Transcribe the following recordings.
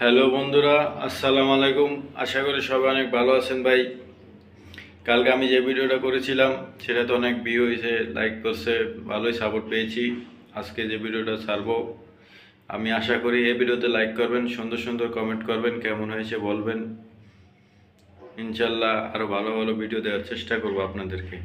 Hello বন্ধুরা, আসসালামু আলাইকুম। আশা করি সবাই অনেক ভালো আছেন ভাই। কালকে আমি যে ভিডিওটা করেছিলাম, সেটা তো অনেক ভিউ হয়েছে লাইক করছে, ভালোই সাপোর্ট পেয়েছি। আজকে যে ভিডিওটা ছাড়বো, আমি আশা করি এই ভিডিওতে লাইক করবেন, সুন্দর সুন্দর কমেন্ট করবেন, কেমন হয়েছে বলবেন। ইনশাল্লাহ আরও ভালো ভালো ভিডিও দেওয়ার চেষ্টা করব আপনাদেরকে।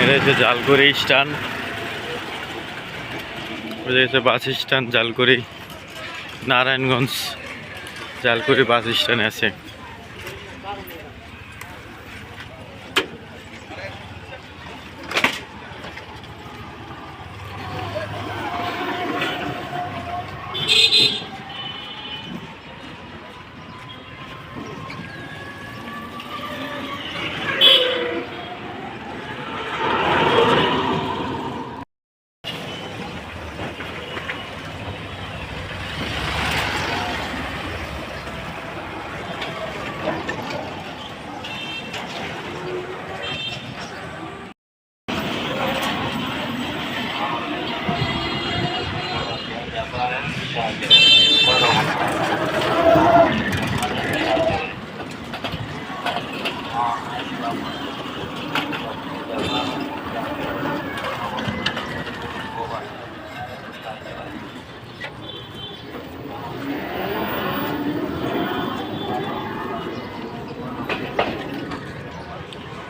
এটা হচ্ছে জালকুড়ি স্ট্যান্ড ওটা হচ্ছে bus stand Jalkuri Narayanganj Jalkuri bus stand আছে।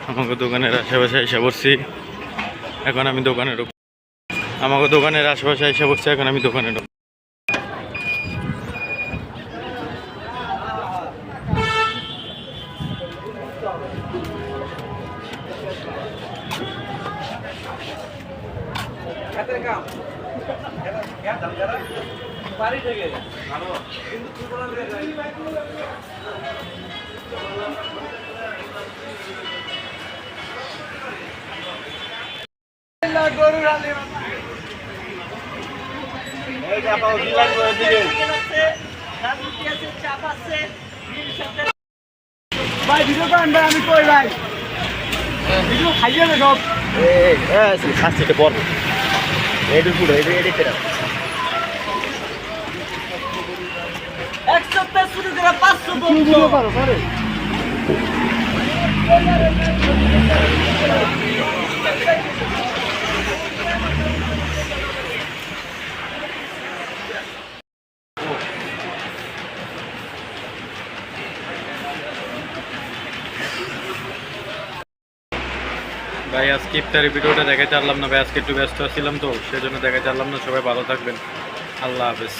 আমাকে দোকানের আশেপাশে এসে পড়ছি। এখন আমি দোকানে ঢুক আমাকে দোকানের আশেপাশে এসে পড়ছি, এখন আমি দোকানে ঢুক বাড়ি থেকে ভালো কিন্তু গরুর হালি চাপ আছে ভাই, ভিডিও করেন ভাই, আমি কই ভাই? ভিডিও খাই যাবে সব। বড় এডি পুরো এডি এডি তেরা এক সপ্তাহ শুরু করে পাঁচশো ভিডিও করো করে ভাই, আজকে ইফতারি ভিডিওটা দেখাতে পারলাম না, ভাই। আজকে একটু ব্যস্ত ছিলাম তো, সেজন্য দেখাতে পারলাম না। সবাই ভালো থাকবেন। আল্লাহ হাফেজ।